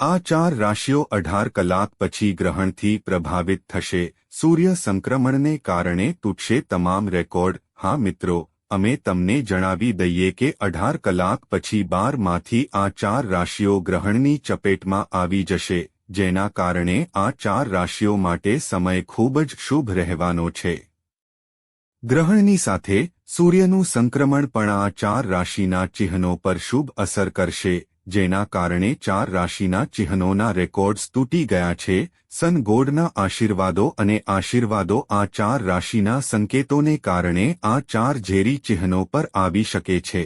આ ચાર રાશિઓ અઢાર કલાક પછી ગ્રહણથી પ્રભાવિત થશે. સૂર્ય સંક્રમણને કારણે તૂટશે તમામ રેકોર્ડ. હા મિત્રો, અમે તમને જણાવી દઈએ કે અઢાર કલાક પછી બારમાંથી આ ચાર રાશિઓ ગ્રહણની ચપેટમાં આવી જશે, જેના કારણે આ ચાર રાશિઓ માટે સમય ખૂબ જ શુભ રહેવાનો છે. ગ્રહણની સાથે સૂર્યનું સંક્રમણ પણ આ ચાર રાશિના ચિહ્નો પર શુભ અસર કરશે. જેના કારણે ચાર રાશિના ચિહ્નોના રેકોર્ડ્સ તૂટી ગયા છે. સનગોડના આશીર્વાદો અને આશીર્વાદો આ ચાર રાશિના સંકેતોને કારણે આ ચાર ઝેરી ચિહ્નો પર આવી શકે છે.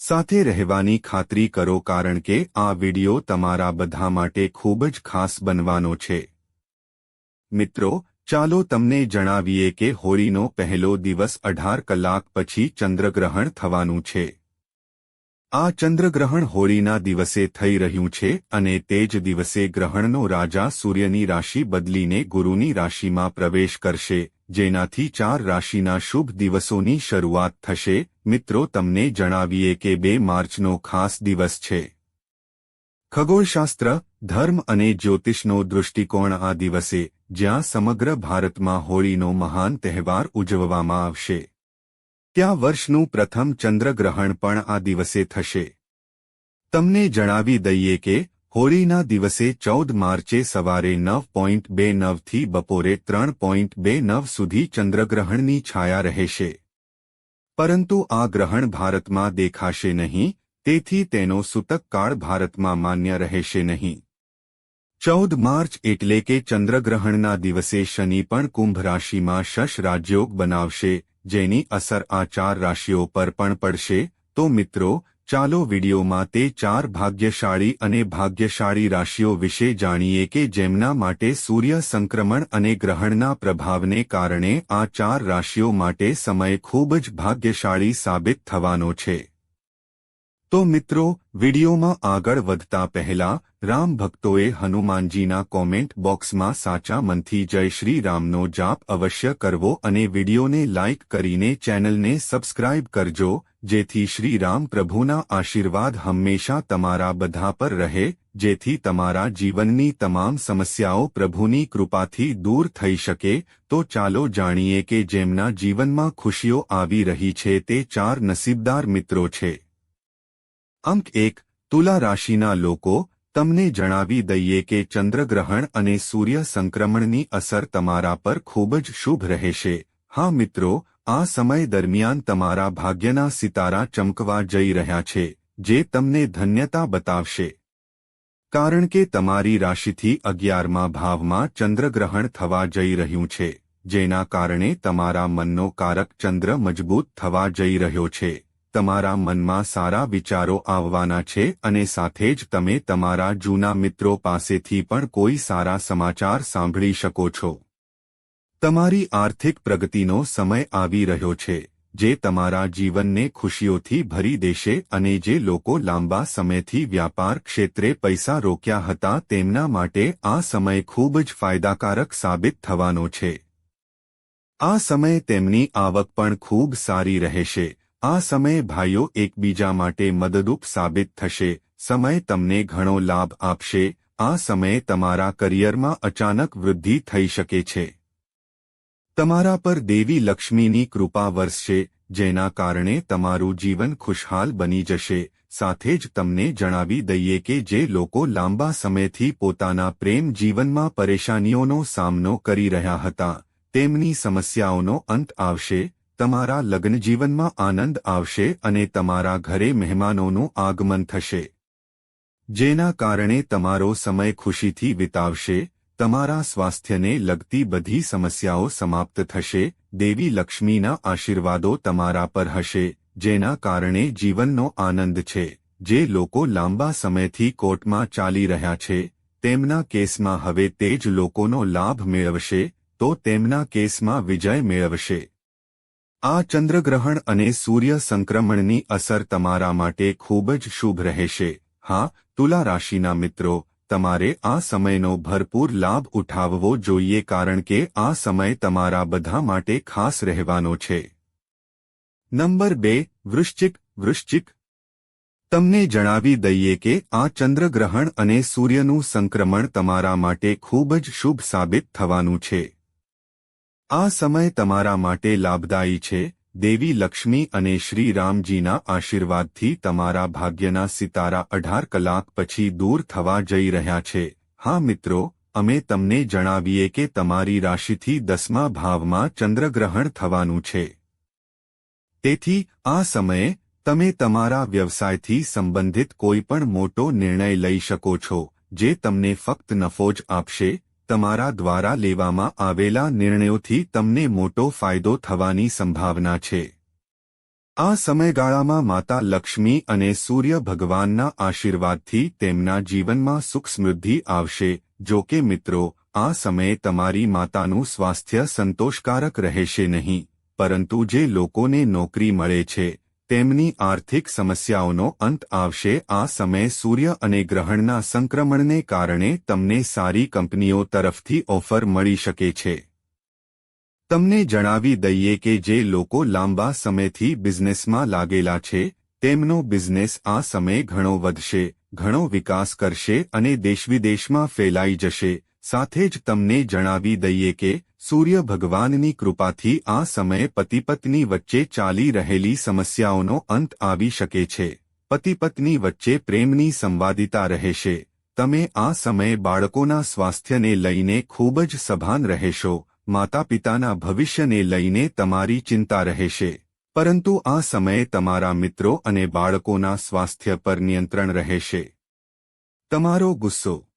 સાથે રહેવાની ખાતરી કરો કારણ કે આ વિડિયો તમારા બધા માટે ખૂબ જ ખાસ બનવાનો છે. મિત્રો, ચાલો તમને જણાવીએ કે હોળીનો પહેલો દિવસ અઢાર કલાક પછી ચંદ્રગ્રહણ થવાનું છે. આ ચંદ્રગ્રહણ હોળીના દિવસે થઈ રહ્યું છે અને તે જ દિવસે ગ્રહણનો રાજા સૂર્યની રાશિ બદલીને ગુરુની રાશિમાં પ્રવેશ કરશે, જેનાથી ચાર રાશિના શુભ દિવસોની શરૂઆત થશે. મિત્રો, તમને જણાવીએ કે બે માર્ચનો ખાસ દિવસ છે. ખગોળશાસ્ત્ર, ધર્મ અને જ્યોતિષનો દૃષ્ટિકોણ આ દિવસે, જ્યાં સમગ્ર ભારતમાં હોળીનો મહાન તહેવાર ઉજવવામાં આવશે. ત્યાં વર્ષનું પ્રથમ ચંદ્રગ્રહણ પણ આ દિવસે થશે? તમને જણાવી દઈએ કે હોળીના દિવસે ચૌદ માર્ચે સવારે નવ પોઈન્ટ બે નવથી બપોરે ત્રણ પોઈન્ટ બે નવ સુધી ચંદ્રગ્રહણની છાયા રહેશે. પરંતુ આ ગ્રહણ ભારતમાં દેખાશે નહીં, તેથી તેનો સૂતકકાળ ભારતમાં માન્ય રહેશે નહીં. ચૌદ માર્ચ એટલે કે ચંદ્રગ્રહણના દિવસે શનિ પણ કુંભ રાશિમાં શશ રાજયોગ બનાવશે જેની અસર આ ચાર રાશિઓ પર પણ પડશે. તો મિત્રો, ચાલો વિડીયોમાં તે ચાર ભાગ્યશાળી અને ભાગ્યશાળી રાશિઓ વિશે જાણીએ કે જેમના માટે સૂર્ય સંક્રમણ અને ગ્રહણના પ્રભાવને કારણે આ ચાર રાશિઓ માટે સમય ખૂબ જ ભાગ્યશાળી સાબિત થવાનો છે. તો મિત્રો, વિડીયોમાં આગળ વધતા પહેલા, રામ ભક્તોએ હનુમાનજીના કોમેન્ટ બોક્સમાં સાચા મનથી જય શ્રી રામનો જાપ અવશ્ય કરવો અને વિડીયોને લાઇક કરીને ચેનલને સબસ્ક્રાઇબ કરજો, જેથી શ્રી રામ પ્રભુના આશીર્વાદ હંમેશા તમારા બધા પર રહે, જેથી તમારા જીવનની તમામ સમસ્યાઓ પ્રભુની કૃપાથી દૂર થઈ શકે. તો ચાલો જાણીએ કે જેમના જીવનમાં ખુશીઓ આવી રહી છે તે ચાર નસીબદાર મિત્રો છે. અંક એક, તુલા રાશિના લોકો, તમને જણાવી દઈએ કે ચંદ્રગ્રહણ અને સૂર્ય સંક્રમણની અસર તમારા પર ખૂબ જ શુભ રહેશે. હા મિત્રો, આ સમય દરમિયાન તમારા ભાગ્યના સિતારા ચમકવા જઈ રહ્યા છે, જે તમને ધન્યતા બતાવશે. કારણ કે તમારી રાશિથી અગિયારમા ભાવમાં ચંદ્રગ્રહણ થવા જઈ રહ્યું છે, જેના કારણે તમારા મનનો કારક ચંદ્ર મજબૂત થવા જઈ રહ્યો છે. તમારા મનમાં સારા વિચારો આવવાના છે અને સાથે જ તમે તમારા જૂના મિત્રો પાસેથી પણ કોઈ સારા સમાચાર સાંભળી શકો છો. તમારી આર્થિક પ્રગતિનો સમય આવી રહ્યો છે, જે તમારા જીવનને ખુશીઓથી ભરી દેશે અને જે લોકો લાંબા સમયથી વ્યાપાર ક્ષેત્રે પૈસા રોક્યા હતા તેમના માટે આ સમય ખૂબ જ ફાયદાકારક સાબિત થવાનો છે. આ સમય તેમની આવક પણ ખૂબ સારી રહેશે આ સમયે ભાઈઓ એકબીજા માટે મદદરૂપ સાબિત થશે, સમય તમને ઘણો લાભ આપશે, આ સમયે તમારા કરિયરમાં અચાનક વૃદ્ધિ થઈ શકે છે. તમારા પર દેવી લક્ષ્મીની કૃપા વરસશે, જેના કારણે તમારું જીવન ખુશહાલ બની જશે, સાથે જ તમને જણાવી દઈએ કે જે લોકો લાંબા સમયથી પોતાના પ્રેમ જીવનમાં પરેશાનીઓનો સામનો કરી રહ્યા હતા, તેમની સમસ્યાઓનો અંત આવશે તમારા લગ્નજીવનમાં આનંદ આવશે અને તમારા ઘરે મહેમાનોનું આગમન થશે. જેના કારણે તમારો સમય ખુશીથી વિતાવશે, તમારા સ્વાસ્થ્યને લગતી બધી સમસ્યાઓ સમાપ્ત થશે, દેવી લક્ષ્મીના આશીર્વાદો તમારા પર હશે, જેના કારણે જીવનનો આનંદ છે. જે લોકો લાંબા સમયથી કોર્ટમાં ચાલી રહ્યા છે, તેમના કેસમાં હવે તે જ લોકોનો લાભ મેળવશે, તો તેમના કેસમાં વિજય મેળવશે. આ ચંદ્રગ્રહણ અને સૂર્ય સંક્રમણની અસર તમારા માટે ખૂબ જ શુભ રહેશે. હા, તુલા રાશિના મિત્રો, તમારે આ સમયનો ભરપૂર લાભ ઉઠાવવો જોઈએ કારણ કે આ સમય તમારા બધા માટે ખાસ રહેવાનો છે. નંબર બે, વૃશ્ચિક વૃશ્ચિક. તમને જણાવી દઈએ કે આ ચંદ્રગ્રહણ અને સૂર્યનું સંક્રમણ તમારા માટે ખૂબ જ શુભ સાબિત થવાનું છે. આ સમય તમારા માટે લાભદાયી છે. દેવી લક્ષ્મી અને શ્રી રામજીના આશીર્વાદથી તમારા ભાગ્યના સિતારા અઢાર કલાક પછી દૂર થવા જઈ રહ્યા છે. હા મિત્રો, અમે તમને જણાવીએ કે તમારી રાશિથી દસમા ભાવમાં ચંદ્રગ્રહણ થવાનું છે. તેથી, આ સમયે, તમે તમારા વ્યવસાયથી સંબંધિત કોઈપણ મોટો નિર્ણય લઈ શકો છો, જે તમને ફક્ત નફો જ આપશે તમારા દ્વારા લેવામાં આવેલા નિર્ણયોથી તમને મોટો ફાયદો થવાની સંભાવના છે. આ સમયગાળામાં માતા લક્ષ્મી અને સૂર્ય ભગવાનના આશીર્વાદથી તેમના જીવનમાં સુખ સમૃદ્ધિ આવશે. જો કે મિત્રો, આ સમયે તમારી માતાનું સ્વાસ્થ્ય સંતોષકારક રહેશે નહીં, પરંતુ જે લોકોને નોકરી મળે છે તેમની આર્થિક સમસ્યાઓનો અંત આવશે. આ સમયે સૂર્ય અને ગ્રહણના સંક્રમણને કારણે તમને સારી કંપનીઓ તરફથી ઓફર મળી શકે છે. તમને જણાવી દઈએ કે જે લોકો લાંબા સમયથી બિઝનેસમાં લાગેલા છે, તેમનો બિઝનેસ આ સમયે ઘણો વધશે, ઘણો વિકાસ કરશે અને દેશવિદેશમાં ફેલાઈ જશે. સાથે જ તમને જણાવી દઈએ કે સૂર્ય ભગવાનની કૃપાથી આ સમયે પતિપત્ની વચ્ચે ચાલી રહેલી સમસ્યાઓનો અંત આવી શકે છે. પતિપત્ની વચ્ચે પ્રેમની સંવાદિતા રહેશે. તમે આ સમયે બાળકોના સ્વાસ્થ્યને લઈને ખૂબ જ સભાન રહેશો. માતા પિતાના ભવિષ્યને લઈને તમારી ચિંતા રહેશે. પરંતુ આ સમયે તમારા મિત્રો અને બાળકોના સ્વાસ્થ્ય પર નિયંત્રણ રહેશે. તમારો ગુસ્સો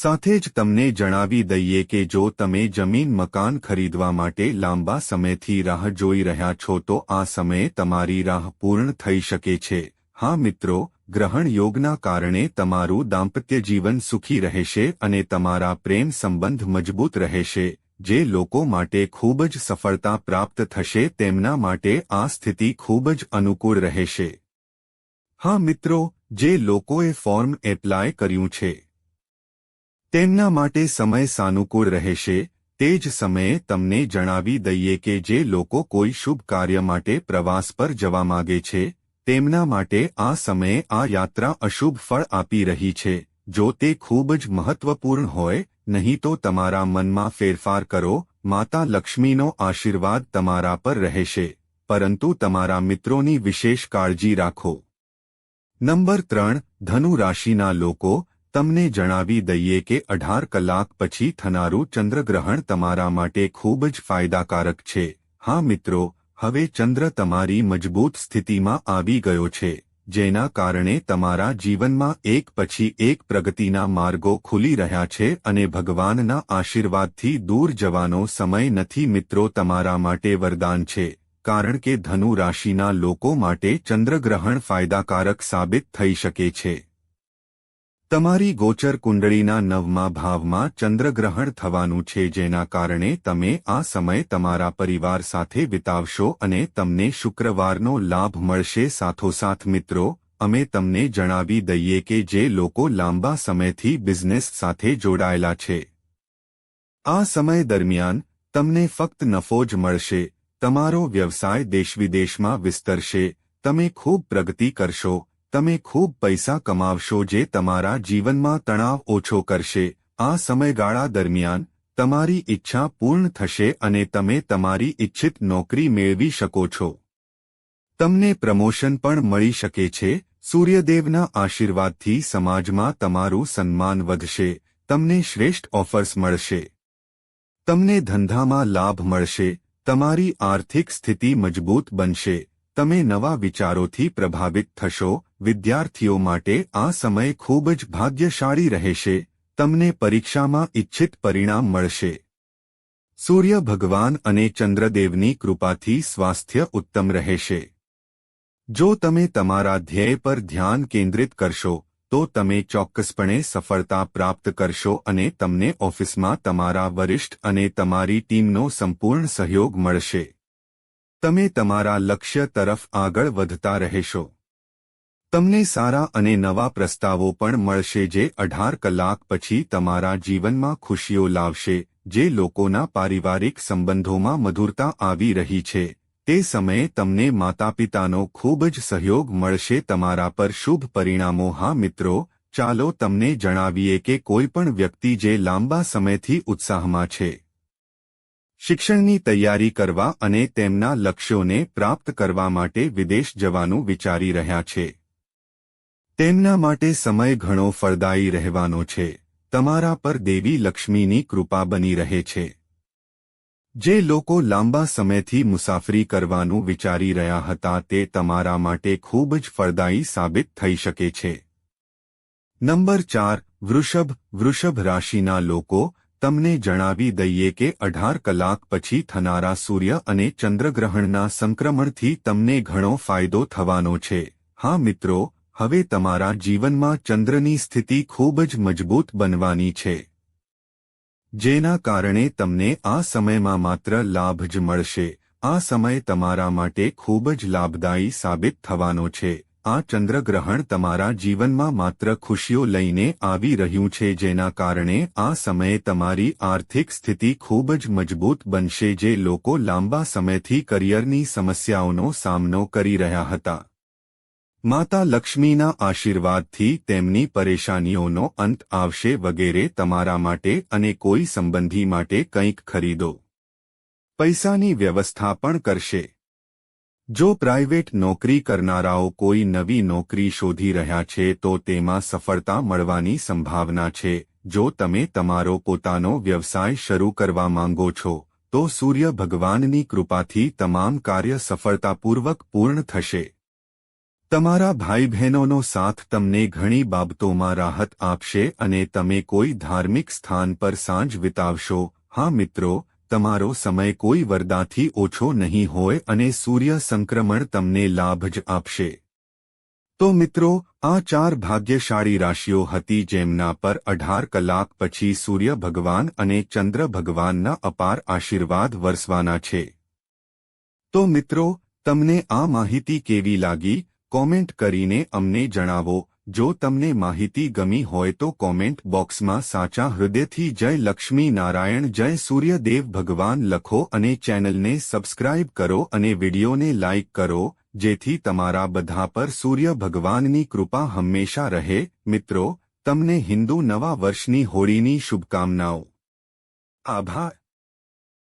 સાથે જ તમને જણાવી દઈએ કે જો તમે જમીન મકાન ખરીદવા માટે લાંબા સમયથી રાહ જોઈ રહ્યા છો તો આ સમયે તમારી રાહ પૂર્ણ થઈ શકે છે. હા મિત્રો, ગ્રહણ યોગના કારણે તમારું દાંપત્ય જીવન સુખી રહેશે અને તમારા પ્રેમ સંબંધ મજબૂત રહેશે. જે લોકો માટે ખૂબ જ સફળતા પ્રાપ્ત થશે તેમના માટે આ સ્થિતિ ખૂબ જ અનુકૂળ રહેશે. હા મિત્રો, જે લોકોએ ફોર્મ એપ્લાય કર્યું છે તેમના માટે સમય સાનુકૂળ રહેશે, તે જ સમયે તમને જણાવી દઈએ કે જે લોકો કોઈ શુભ કાર્ય માટે પ્રવાસ પર જવા માગે છે, તેમના માટે આ સમયે આ યાત્રા અશુભ ફળ આપી રહી છે, જો તે ખૂબ જ મહત્વપૂર્ણ હોય, નહીં તો તમારા મનમાં ફેરફાર કરો, માતા લક્ષ્મીનો આશીર્વાદ તમારા પર રહેશે, પરંતુ તમારા મિત્રોની વિશેષ કાળજી રાખો. નંબર ત્રણ, ધનુ રાશિના લોકો તમને જણાવી દઈએ કે અઢાર કલાક પછી થનારું ચંદ્રગ્રહણ તમારા માટે ખૂબ જ ફાયદાકારક છે. હા મિત્રો, હવે ચંદ્ર તમારી મજબૂત સ્થિતિમાં આવી ગયો છે, જેના કારણે તમારા જીવનમાં એક પછી એક પ્રગતિના માર્ગો ખુલી રહ્યા છે અને ભગવાનના આશીર્વાદથી દૂર જવાનો સમય નથી મિત્રો તમારા માટે વરદાન છે, કારણ કે ધનુ રાશિના લોકો માટે ચંદ્રગ્રહણ ફાયદાકારક સાબિત થઈ શકે છે. તમારી ગોચર કુંડળીના નવમા ભાવમાં ચંદ્રગ્રહણ થવાનું છે જેના કારણે તમે આ સમય તમારા પરિવાર સાથે વિતાવશો અને તમને શુક્રવારનો લાભ મળશે. સાથોસાથ મિત્રો, અમે તમને જણાવી દઈએ કે જે લોકો લાંબા સમયથી બિઝનેસ સાથે જોડાયેલા છે. આ સમય દરમિયાન, તમને ફક્ત નફો જ મળશે, તમારો વ્યવસાય દેશવિદેશમાં વિસ્તરશે, તમે ખૂબ પ્રગતિ કરશો તમે ખૂબ પૈસા કમાવશો જે તમારા જીવનમાં તણાવ ઓછો કરશે. આ સમયગાળા દરમિયાન, તમારી ઈચ્છા પૂર્ણ થશે અને તમે તમારી ઇચ્છિત નોકરી મેળવી શકો છો. તમને પ્રમોશન પણ મળી શકે છે. સૂર્યદેવના આશીર્વાદથી સમાજમાં તમારું સન્માન વધશે. તમને શ્રેષ્ઠ ઓફર્સ મળશે. તમને ધંધામાં લાભ મળશે. તમારી આર્થિક સ્થિતિ મજબૂત બનશે. તમે નવા વિચારોથી પ્રભાવિત થશો, વિદ્યાર્થીઓ માટે આ સમય ખૂબ જ ભાગ્યશાળી રહેશે, તમને પરીક્ષામાં ઇચ્છિત પરિણામ મળશે. સૂર્ય ભગવાન અને ચંદ્રદેવની કૃપાથી સ્વાસ્થ્ય ઉત્તમ રહેશે. જો તમે તમારા ધ્યેય પર ધ્યાન કેન્દ્રિત કરશો, તો તમે ચોક્કસપણે સફળતા પ્રાપ્ત કરશો અને તમને ઓફિસમાં તમારા વરિષ્ઠ અને તમારી ટીમનો સંપૂર્ણ સહયોગ મળશે. તમે તમારા લક્ષ્ય તરફ આગળ વધતા રહેશો. તમને સારા અને નવા પ્રસ્તાવો પણ મળશે જે અઢાર કલાક પછી તમારા જીવનમાં ખુશીઓ લાવશે, જે લોકોના પારિવારિક સંબંધોમાં મધુરતા આવી રહી છે. તે સમયે તમને માતાપિતાનો ખૂબ જ સહયોગ મળશે. તમારા પર શુભ પરિણામો, હા મિત્રો, ચાલો તમને જણાવીએ કે કોઈ પણ વ્યક્તિ જે લાંબા સમયથી ઉત્સાહમાં છે. શિક્ષણની તૈયારી કરવા અને તેમના લક્ષ્યોને પ્રાપ્ત કરવા માટે વિદેશ જવાનું વિચારી રહ્યા છે. તેમના માટે સમય ઘણો ફળદાયી રહેવાનો છે. તમારા પર દેવી લક્ષ્મીની કૃપા બની રહે છે. જે લોકો લાંબા સમયથી મુસાફરી કરવાનું વિચારી રહ્યા હતા તે તમારા માટે ખૂબ જ ફળદાયી સાબિત થઈ શકે છે. નંબર ચાર, વૃષભ. વૃષભ રાશિના લોકો તમને જણાવી દઈએ કે અઢાર કલાક પછી થનારા સૂર્ય અને ચંદ્રગ્રહણના સંક્રમણથી તમને ઘણો ફાયદો થવાનો છે. હા મિત્રો, હવે તમારા જીવનમાં ચંદ્રની સ્થિતિ ખૂબ જ મજબૂત બનવાની છે. જેના કારણે તમને આ સમયમાં માત્ર લાભ જ મળશે. આ સમય તમારા માટે ખૂબ જ લાભદાયી સાબિત થવાનો છે. આ ચંદ્રગ્રહણ તમારા જીવનમાં માત્ર ખુશીઓ લઈને આવી રહ્યું છે જેના કારણે આ સમયે તમારી આર્થિક સ્થિતિ ખૂબ જ મજબૂત બનશે જે લોકો લાંબા સમયથી કરિયરની સમસ્યાઓનો સામનો કરી રહ્યા હતા. માતા લક્ષ્મીના આશીર્વાદથી તેમની પરેશાનીઓનો અંત આવશે વગેરે તમારા માટે અને કોઈ સંબંધી માટે કંઈક ખરીદો. પૈસાની વ્યવસ્થા પણ કરશે. જો પ્રાઇવેટ નોકરી કરનારાઓ કોઈ નવી નોકરી શોધી રહ્યા છે, તો તેમાં સફળતા મળવાની સંભાવના છે. જો તમે તમારો પોતાનો વ્યવસાય શરૂ કરવા માંગો છો, તો સૂર્ય ભગવાનની કૃપાથી તમામ કાર્ય સફળતાપૂર્વક પૂર્ણ થશે. તમારા ભાઈ બહેનોનો સાથ તમને ઘણી બાબતોમાં રાહત આપશે અને તમે કોઈ ધાર્મિક સ્થાન પર સાંજ વિતાવશો. હા મિત્રો તમારો સમય કોઈ વરદાથી ઓછો નહીં હોય અને સૂર્ય સંક્રમણ તમને લાભ જ આપશે. તો મિત્રો, આ ચાર ભાગ્યશાળી રાશિઓ હતી જેમના પર અઢાર કલાક પછી સૂર્ય ભગવાન અને ચંદ્ર ભગવાનના અપાર આશીર્વાદ વરસવાના છે. તો મિત્રો, તમને આ માહિતી કેવી લાગી? કોમેન્ટ કરીને અમને જણાવો. જો તમને માહિતી ગમી હોય તો કોમેન્ટ બોક્સમાં સાચા હૃદયથી જય લક્ષ્મી નારાયણ, જય સૂર્યદેવ ભગવાન લખો અને ચેનલને સબસ્ક્રાઇબ કરો અને વિડીયોને લાઇક કરો, જેથી તમારા બધા પર સૂર્ય ભગવાનની કૃપા હંમેશા રહે. મિત્રો, તમને હિન્દુ નવા વર્ષની હોળીની શુભકામનાઓ. આભાર.